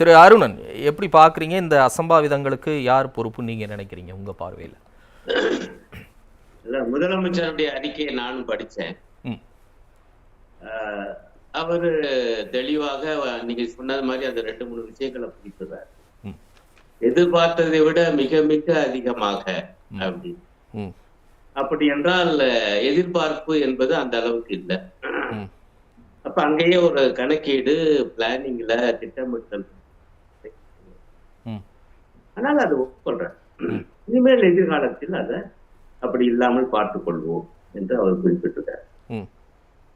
திரு அருணன் எப்படி பார்க்குறீங்க? இந்த அசம்பாவிதங்களுக்கு யார் பொறுப்பு? நீங்க நினைக்கிறீங்க உங்க பார்வையில்? இல்ல முதலமைச்சருடைய அறிக்கையை நானும் ஆஹ் அவரு தெளிவாக நீங்க சொன்னது மாதிரி அந்த ரெண்டு மூணு விஷயங்களை ம். எதிர்பார்த்ததை விட மிக மிக அதிகமாக அப்படி. அப்படி என்றால் எதிர்பார்ப்பு என்பது அந்த அளவுக்கு இல்லை. அப்ப அங்கேயே ஒரு கணக்கீடு பிளானிங்ல திட்டமிட்டல் ஆனால் அது ஒப்புக்கொள்றேன் இனிமேல் எதிர்காலத்தில் அதை அப்படி இல்லாமல் பார்த்துக் கொள்வோம் என்று அவர் குறிப்பிட்டிருக்கார் ம்.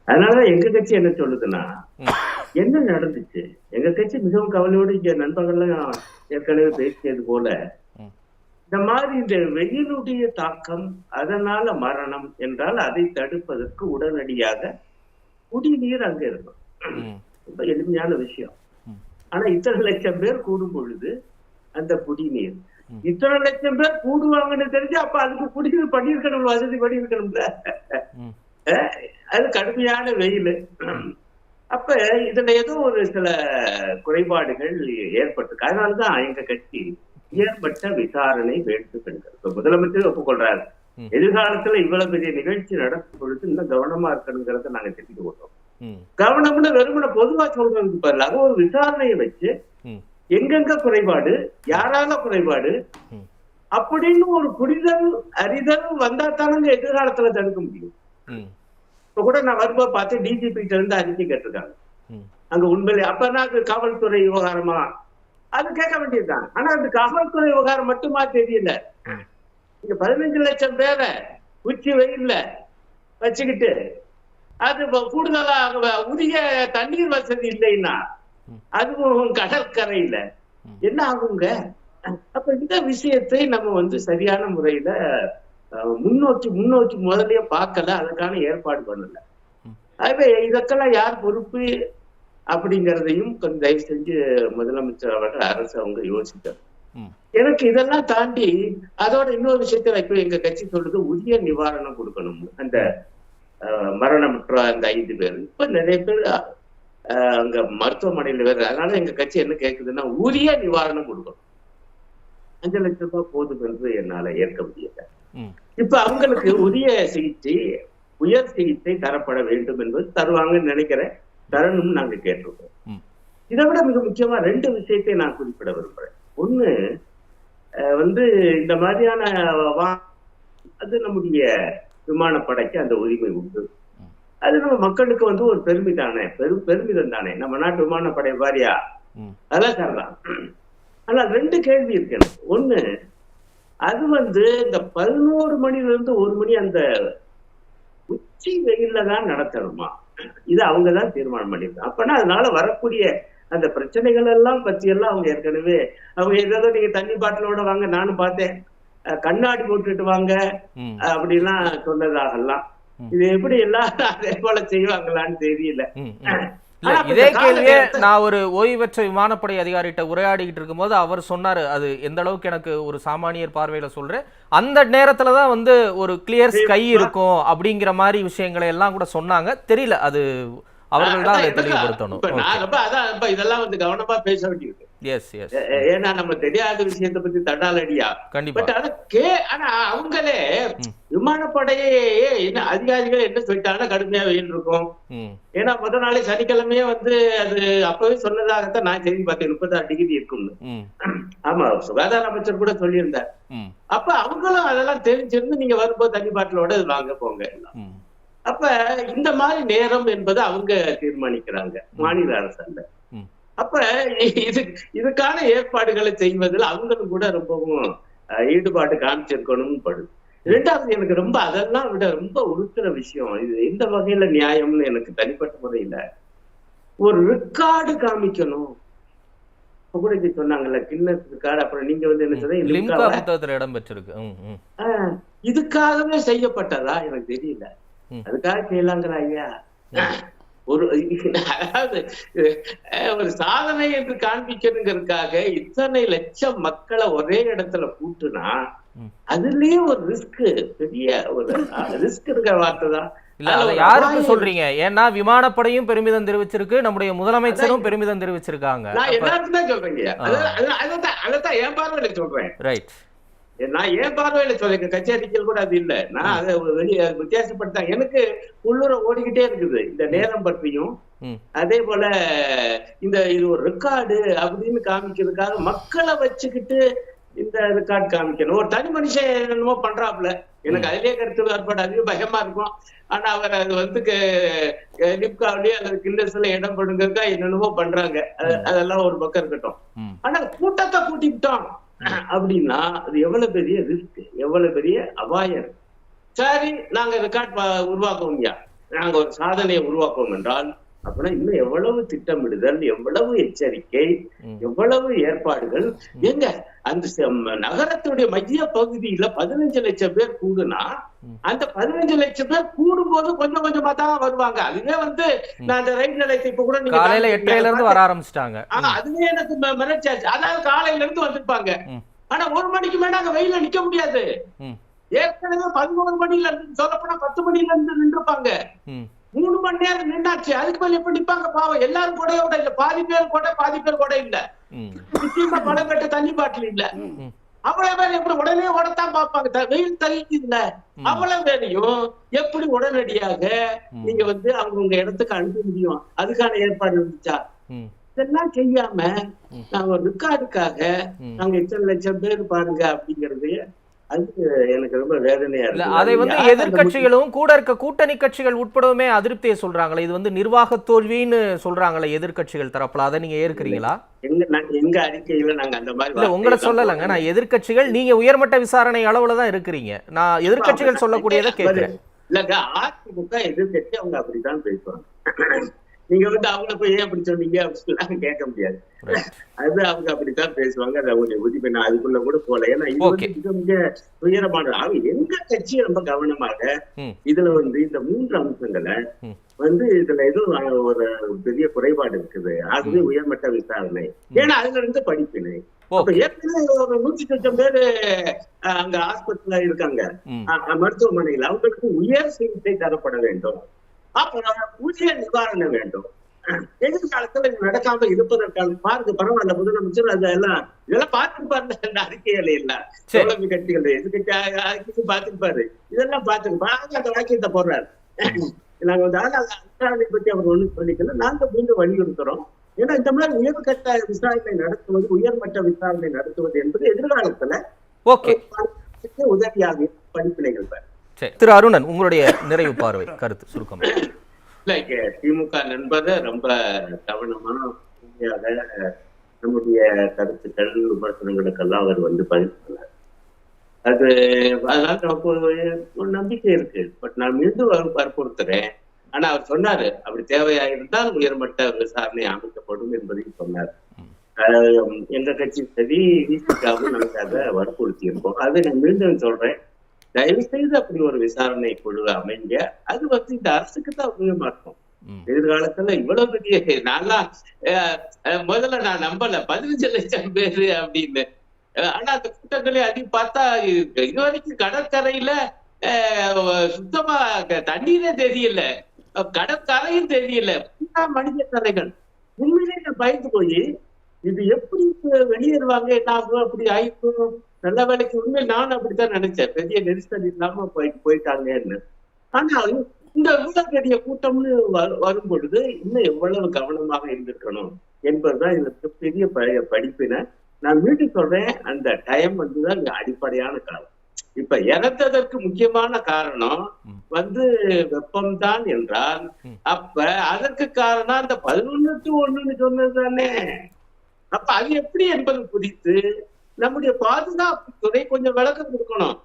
அதனால எங்க கட்சி என்ன சொல்லுதுன்னா என்ன நடந்துச்சு? எங்க கட்சி மிகவும் கவலையோடு இங்க நண்பர்கள்லாம் ஏற்கனவே பேசியது போல இந்த மாதிரி இந்த வெயிலுடைய தாக்கம் அதனால மரணம் என்றால் அதை தடுப்பதற்கு உடனடியாக குடிநீர் அங்க இருக்கும். ரொம்ப எளிமையான விஷயம். ஆனா இத்தனை லட்சம் பேர் கூடும் பொழுது அந்த குடிநீர். இத்தனை லட்சம் பேர் கூடுவாங்கன்னு தெரிஞ்சு அப்ப அதுக்கு குடிநீர் பண்ணியிருக்கணும் வசதி அஹ் அது கடுமையான வெயில். அப்ப இதுல ஏதோ ஒரு சில குறைபாடுகள் ஏற்பட்டிருக்கு அதனாலதான் எங்க கட்சி உயர்மட்ட விசாரணை வேண்டும் என்கிறது இப்ப முதலமைச்சர் ஒப்புக்கொள்றாரு. எதிர்காலத்துல இவ்வளவு பெரிய நிகழ்ச்சி நடக்கும் பொழுது இன்னும் கவனமா இருக்கணுங்கிறத நாங்க தெரிந்து கொண்டோம் கவனம்னு வெறுமனை பொதுவா சொல்றதுக்கு பதிலாக ஒரு விசாரணையை வச்சு எங்கெங்க குறைபாடு யாரால குறைபாடு? அப்படின்னு ஒரு புரிதல் அறிதல் வந்தா தானங்க எதிர்காலத்துல தடுக்க முடியும். இப்ப கூட நான் வரும்போது பார்த்து டிஜிபி கிட்ட இருந்து அறிக்கை கேட்டிருக்காங்க. அங்க உண்மையிலே அப்பனா அது காவல்துறை விவகாரமா? அது கேட்க வேண்டியதுதான். ஆனா அது காவல்துறை விவகாரம் மட்டுமா தெரியல. இங்க பதினஞ்சு லட்சம் பேரை உச்சி வெயில்ல வச்சுக்கிட்டு அது கூடுதலா உரிய தண்ணீர் வசதி இல்லைன்னா. அதுவும் கடற்கரையில. என்ன ஆகுங்க? அப்ப இந்த விஷயத்தை நம்ம வந்து சரியான முறையில முன்னோக்கி முன்னோக்கி முதல்லயே பார்க்கல அதுக்கான ஏற்பாடு பண்ணல. ஆகவே இதற்கெல்லாம் யார் பொறுப்பு அப்படிங்கிறதையும் கொஞ்சம் தயவு செஞ்சு முதலமைச்சர் அவர்கள் அரசு அவங்க ம். எனக்கு இதெல்லாம் தாண்டி அதோட இன்னொரு விஷயத்துல இப்ப எங்க கட்சி சொல்றது உரிய நிவாரணம் கொடுக்கணும். அந்த மரணமுற்ற அந்த ஐந்து பேர். இப்ப நிறைய பேர் அங்க மருத்துவமனையில வேற அதனால எங்க கட்சி என்ன கேக்குதுன்னா உரிய நிவாரணம் கொடுக்கணும். அஞ்சு லட்சம் ரூபாய் போதும் என்று என்னால ஏற்க முடியல. இப்ப அவங்களுக்கு உரிய சிகிச்சை உயர் சிகிச்சை தரப்பட வேண்டும் என்பது தருவாங்கன்னு நினைக்கிறேன். தரணும்னு நாங்க கேட்டிருக்கோம். இதை விட மிக முக்கியமா ரெண்டு விஷயத்தை நான் குறிப்பிட விரும்புறேன். ஒண்ணு வந்து இந்த மாதிரியான அது நம்முடைய விமானப்படைக்கு அந்த உரிமை உண்டு. அது நம்ம மக்களுக்கு வந்து ஒரு பெருமை தானே? பெரும் பெருமிதம் தானே? நம்ம நாட்டு விமானப்படை வாரியா? அதெல்லாம் தரலாம் ஆனா ரெண்டு கேள்வி இருக்கு எனக்கு. ஒண்ணு அது வந்து இந்த பதினோரு மணில இருந்து ஒரு மணி அந்த உச்சி வெயில்ல தான் நடத்தணுமா? இது அவங்க தான் தீர்மானம் பண்ணிருக்காங்க அப்பனா அதனால வரக்கூடிய அந்த பிரச்சனைகள் எல்லாம் பத்தி எல்லாம் அவங்க ஏற்கனவே அவங்க ஏதோ நீங்க தண்ணி பாட்டிலோட வாங்க நானும் பார்த்தேன். கண்ணாடி போட்டுட்டு வாங்க. அப்படிலாம் சொன்னதாகலாம். இது எப்படி எல்லாரும் அதே போல செய்வாங்களான்னு தெரியல. இதே கேள்வியே நான் ஒரு ஓய்வு பெற்ற விமானப்படை அதிகாரிகிட்ட உரையாடிக்கிட்டு இருக்கும்போது அவர் சொன்னாரு அது எந்த அளவுக்கு எனக்கு ஒரு சாமானியர் பார்வையில சொல்றேன். அந்த நேரத்துல தான் வந்து ஒரு கிளியர் ஸ்கை இருக்கும் அப்படிங்கிற மாதிரி விஷயங்களை எல்லாம் கூட சொன்னாங்க. தெரியல அது அவர்கள் தான் அதை தெளிவுபடுத்தணும். இதெல்லாம் வந்து கவனமா பேச வேண்டியிருக்கு ஏன்னா நம்ம தெரியாத விஷயத்தை பத்தி தட்டால் அடியா பட் ஆனா கே ஆனா அவங்களே. விமானப்படையே என்ன அதிகாரிகள் என்ன சொல்லிட்டாங்கன்னா கடுமையா வெயில் இருக்கும். ஏன்னா முத நாளே சனிக்கிழமையே வந்து அது அப்பவே சொன்னதாகத்தான் நான் செய்தி பார்த்தேன் முப்பத்தாறு டிகிரி இருக்கும்னு. ஆமா சுகாதார அமைச்சர் கூட சொல்லியிருந்தார். அப்ப அவங்களும் அதெல்லாம் தெரிஞ்சிருந்து நீங்க வரும்போது தண்ணி பாட்டிலோட வாங்க போங்க. அப்ப இந்த மாதிரி நேரம் என்பது அவங்க தீர்மானிக்கிறாங்க மாநில அரசாங்க ம். அப்ப இது இதுக்கான ஏற்பாடுகளை செய்வதில் அவங்களும் கூட ரொம்பவும் ஈடுபாடு காமிச்சிருக்கணும்னு படுது ரெண்டாவது எனக்கு ரொம்ப அதெல்லாம் விட ரொம்ப உறுத்துற விஷயம் இது எந்த வகையில நியாயம்னு எனக்கு தனிப்பட்ட முறையில ஒரு ரெக்கார்டு காமிக்கணும். இங்க சொன்னாங்கல்ல கின்னஸ் ரெக்கார்டு அப்புறம் நீங்க வந்து என்ன சொன்னீங்க இடம் பெற்றிருக்கு இதுக்காகவே செய்யப்பட்டதா எனக்கு தெரியல. அதுக்காக செய்யலாங்கிற ஐயா. ஒரு அதாவது ஒரு சாதனை என்று காண்பிக்கணுங்கிறதுக்காக இத்தனை லட்சம் மக்களை ஒரே இடத்துல கூட்டுனா. அதுலயே ஒரு ரிஸ்க் பெரிய ஒரு ரிஸ்க் இருக்கிற வார்த்தை தான். இல்ல அதை யாருக்கு சொல்றீங்க? ஏன்னா விமானப்படையும் பெருமிதம் தெரிவிச்சிருக்கு நம்முடைய முதலமைச்சரும் பெருமிதம் தெரிவிச்சிருக்காங்க. நான் எல்லாருக்கும் தான் சொல்றேங்க அதான் அதான் அதான் என் பார்வையில சொல்றேன். ரைட் நான் என் பார்வையில சொல்றேன் கச்சேரிகள் கூட அது இல்ல. நான் அதை வெளியே வித்தியாசப்படுத்தேன் எனக்கு உள்ளூர ஓடிக்கிட்டே இருக்குது. இந்த நேரம் பற்றியும். அதே போல இந்த இது ஒரு ரெக்கார்டு அப்படின்னு காமிக்கிறதுக்காக மக்களை வச்சுக்கிட்டு இந்த ரெக்கார்டு காமிக்கணும். ஒரு தனி மனுஷன் என்னமோ பண்றாப்புல. எனக்கு அதிலே கருத்து வேறுபாடு அதிக பயமா இருக்கும். ஆனா அவர் அது வந்து லிப்காவிலேயே அல்லது கிண்டஸ்ல இடம் படுங்கிறதுக்கா என்னென்னமோ பண்றாங்க. அது- அதெல்லாம் ஒரு பக்கம் இருக்கட்டும். ஆனா கூட்டத்தை கூட்டிக்கிட்டோம். அப்படின்னா அது எவ்வளவு பெரிய ரிஸ்க் எவ்வளவு பெரிய அபாயம்? சரி நாங்க ரெக்கார்ட் உருவாக்குவோம்யா நாங்க ஒரு சாதனையை உருவாக்குவோம் என்றால் அப்படின்னா இன்னும் எவ்வளவு திட்டமிடுதல் எவ்வளவு எச்சரிக்கை. எவ்வளவு ஏற்பாடுகள்? எங்க? அந்த நகரத்துடைய மைய பகுதியில பதினஞ்சு லட்சம் பேர் கூடுனா. அந்த பதினஞ்சு லட்சம் பேர் கூடும்போது கொஞ்சம் கொஞ்சமா தான் வருவாங்க. அதுவே வந்து நான் அந்த ரயில் நிலையத்தை இப்ப கூட நீங்க காலையில. எட்டரைல இருந்து வர ஆரம்பிச்சிட்டாங்க. ஆனா அதுவே எனக்கு ம- மிரட்சியாச்சு அதாவது காலையில இருந்து வந்திருப்பாங்க. ஆனா ஒரு மணிக்கு மேல அங்க வெயில நிக்க முடியாது. ஏற்கனவே பதினோரு மணில இருந்து சொல்லப்போனா பத்து மணில இருந்து நின்றுப்பாங்க. மூணு மணி நேரம் நின்னாச்சு. அதுக்கு மேல எப்படி நிப்பாங்க பாவம்? எல்லாரும் கொடையோட இல்ல. பாதி பேர் கொடை பாதி பேர் கொடை இல்ல. ம். நிச்சயமா பணம் கட்ட தண்ணி பாட்டில் இல்ல. ம். அவ்வளவு பேர் எப்படி உடனே ஓடத்தான் பார்ப்பாங்க. த- வெயில் தகிக்கு இல்ல. அவ்வளவு பேரையும் எப்படி உடனடியாக. நீங்க வந்து அவங்க உங்க இடத்துக்கு அனுப்ப முடியும்? அதுக்கான ஏற்பாடு இருந்துச்சா? ம். இதெல்லாம் செய்யாம. நாங்க ஒரு ரெக்கார்டுக்காக. நாங்க இத்தனை லட்சம் பேர் பாருங்க அப்படிங்கிறது அது வந்து எதிர்க்கட்சிகளும் கூட இருக்க கூட்டணி கட்சிகள் உட்படவுமே அதிருப்தியை சொல்றாங்களே இது வந்து நிர்வாக தோல்வின்னு சொல்றாங்களே எதிர்க்கட்சிகள் தரப்புல அதை நீங்க ஏற்கிறீங்களா? எங்க அறிக்கையில நாங்க அந்த மாதிரி இல்ல உங்களை சொல்லலைங்க நான் எதிர்க்கட்சிகள் நீங்க உயர்மட்ட விசாரணை அளவுல தான் இருக்கிறீங்க. நான் எதிர்க்கட்சிகள் சொல்லக்கூடியதை கேட்கிறேன். இல்லங்க அதிமுக எதிர்கட்சி அவங்க அப்படித்தான் பேசுவாங்க. நீங்க வந்து அவங்கள போய் ஏன் அப்படி சொன்னீங்க அப்படின்னு கேட்க முடியாது. அது அவங்க அப்படித்தான் பேசுவாங்க. அது அவங்களுடைய உரிமை. நான் அதுக்குள்ள கூட போல ஏன்னா இது வந்து. மிக மிக துயரமானது அவங்க எங்க கட்சி ரொம்ப கவனமாக இதுல வந்து இந்த மூன்று அம்சங்களை. வந்து இதுல ஏதோ ஒரு பெரிய குறைபாடு இருக்குது. அதுவே உயர்மட்ட விசாரணை. ஏன்னா அதுல இருந்து படிப்பினை ஏற்கனவே ஒரு நூத்தி சொச்சம் பேரு அங்க ஆஸ்பத்திரியில இருக்காங்க. மருத்துவமனையில். அவங்களுக்கு உயர் சிகிச்சை தரப்பட வேண்டும். அப்புறம் உரிய நிவாரணம் வேண்டும். எதிர்காலத்துல நடக்காம இருப்பதற்கான பாருங்க பரவாயில்ல முதலமைச்சர் அதெல்லாம் இதெல்லாம் பார்த்துருப்பாரு இந்த அறிக்கையில இல்ல. தோழமை கட்சிகள் எதிர்கட்சி பார்த்துருப்பாரு இதெல்லாம் பார்த்துருப்பாரு ஆனா அந்த வாக்கியத்தை போடுறாரு. நாங்க வந்து விசாரணை பத்தி அவர் ஒண்ணும் சொல்லிக்கல. நாங்க மீண்டும் வலியுறுத்துறோம். ஏன்னா இந்த மாதிரி உயர்கட்ட விசாரணை நடத்துவது உயர்மட்ட விசாரணை நடத்துவது என்பது எதிர்காலத்துல உதவியாக படிப்பினைகள் தான் சரி. திரு அருணன் உங்களுடைய நிறைவு பார்வை கருத்து சுருக்கம். இல்ல இங்க திமுக நண்பரை ரொம்ப கவனமான நம்முடைய கருத்துக்கள் விமர்சனங்களுக்கெல்லாம் அவர் வந்து பதில் அது அதனால நமக்கு ஒரு நம்பிக்கை இருக்கு. பட் நான் மீண்டும் அவர் வற்புறுத்துறேன். ஆனா அவர் சொன்னாரு அப்படி தேவையா இருந்தால் உயர்மட்ட விசாரணை அமைக்கப்படும் என்பதையும் சொன்னார். எங்க கட்சி சரி விசிகாவும் நமக்கு அதை வற்புறுத்தி இருக்கோம் அதை நான் மீண்டும் சொல்றேன். தயவு செய்து அப்படி ஒரு விசாரணை குழு அமைங்க. அது வந்து இந்த அரசுக்கு தான் உபயோகமா இருக்கும். எதிர்காலத்துல இவ்வளவு பெரிய நான்லாம் முதல்ல நான் நம்பல. பதினஞ்சு லட்சம் பேரு அப்படின்னு. ஆனா அந்த கூட்டங்களை அடி பார்த்தா இது வரைக்கும் கடற்கரையில சுத்தமா தண்ணீரே தெரியல. கடற்கரையும் தெரியல. மனித கரைகள் உண்மையிலே நான் பயந்து போய் இது எப்படி வெளியேறுவாங்க? என்ன ஆகும்? அப்படி ஆயிக்கும் நல்ல வேலைக்கு உண்மையில் நானும் அப்படித்தான் நினைச்சேன். பெரிய நெரிசல் இல்லாம போய் போயிட்டாங்கன்னு ஆனால் இந்த இவ்வளவு பெரிய கூட்டம்னு வரு- வரும் பொழுது இன்னும் எவ்வளவு கவனமாக இருந்திருக்கணும் என்பதுதான் இதற்கு பெரிய படிப்பினை. நான் மீண்டும் சொல்றேன் அந்த டைம் வந்துதான் அடிப்படையான காரணம் இப்ப இறந்ததற்கு முக்கியமான காரணம். வந்து வெப்பம்தான் என்றால். அப்ப அதற்கு காரணம் அந்த பதினொன்னு டு ஒண்ணுன்னு சொன்னது தானே அப்ப அது எப்படி என்பது குறித்து நம்முடைய பாதுகாப்பு துறை கொஞ்சம் விளக்கம் கொடுக்கணும்.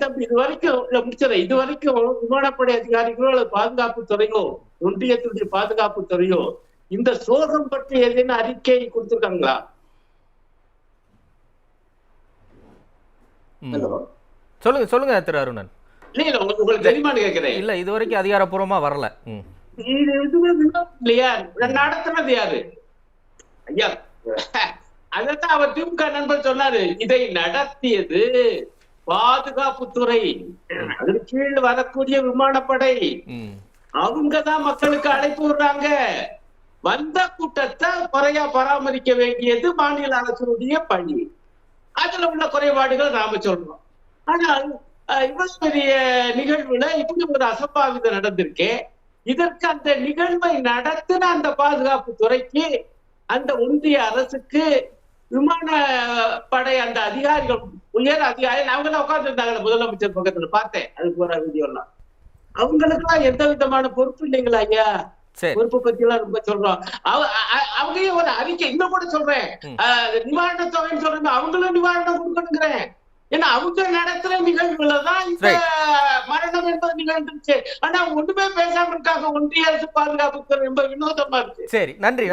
தம்பி இது வரைக்கும் முடிச்சிடறேன் இது வரைக்கும் விமானப்படை அதிகாரிகளோ அல்லது பாதுகாப்பு துறையோ ஒன்றியத்துடைய பாதுகாப்பு துறையோ இந்த சோகம் பற்றி ஏதேனும் அறிக்கை கொடுத்திருக்காங்களா. ஹலோ. சொல்லுங்க சொல்லுங்க திரு அருணன். இல்ல இல்ல உங்களுக்கு தெரியுமான்னு கேட்கிறேன். இல்ல இது வரைக்கும் அதிகாரப்பூர்வமா வரல. இது இல்லையா? நடத்துனது யாரு? ஐயா அதான் அவர் திமுக நண்பர் சொன்னாரு இதை நடத்தியது பாதுகாப்புத்துறை அதன் கீழ் வரக்கூடிய விமானப்படை. அவங்கதான் மக்களுக்கு அழைப்பு விடுறாங்க. வந்த கூட்டத்தை குறையா பராமரிக்க வேண்டியது மாநில அரசுடைய பணி. அதுல உள்ள குறைபாடுகள் நாம சொல்றோம். ஆனால் இவ்வளவு பெரிய நிகழ்வுல இப்படி ஒரு அசம்பாவிதம் நடந்திருக்கே. இதற்கு அந்த நிகழ்வை நடத்தின அந்த பாதுகாப்பு துறைக்கு அந்த ஒன்றிய அரசுக்கு விமான படை அந்த அதிகாரிகள் உயர் அதிகாரி அவங்க தான் உட்கார்ந்து இருந்தாங்க முதலமைச்சர் பக்கத்துல. பார்த்தேன் அது போற வீடியோ எல்லாம் அவங்களுக்கெல்லாம் எந்த விதமான பொறுப்பு இல்லைங்களா ஐயா? பொறுப்பு பத்தி எல்லாம் ரொம்ப சொல்றோம். அவங்களே ஒரு அறிக்கை இன்னும் கூட சொல்றேன். நிவாரண தொகைன்னு சொல்றேன் அவங்களும் நிவாரணம் கொடுக்கணுங்கிறேன். ஏன்னா அவங்க நடத்துற நிகழ்வுல தான் இந்த மரணம் என்பது நிகழ்ந்துருச்சு ஆனா ஒண்ணுமே பேசாம இருக்காங்க. ஒன்றிய அரசு பாதுகாப்பு ரொம்ப வினோதமா இருக்கு. சரி நன்றி.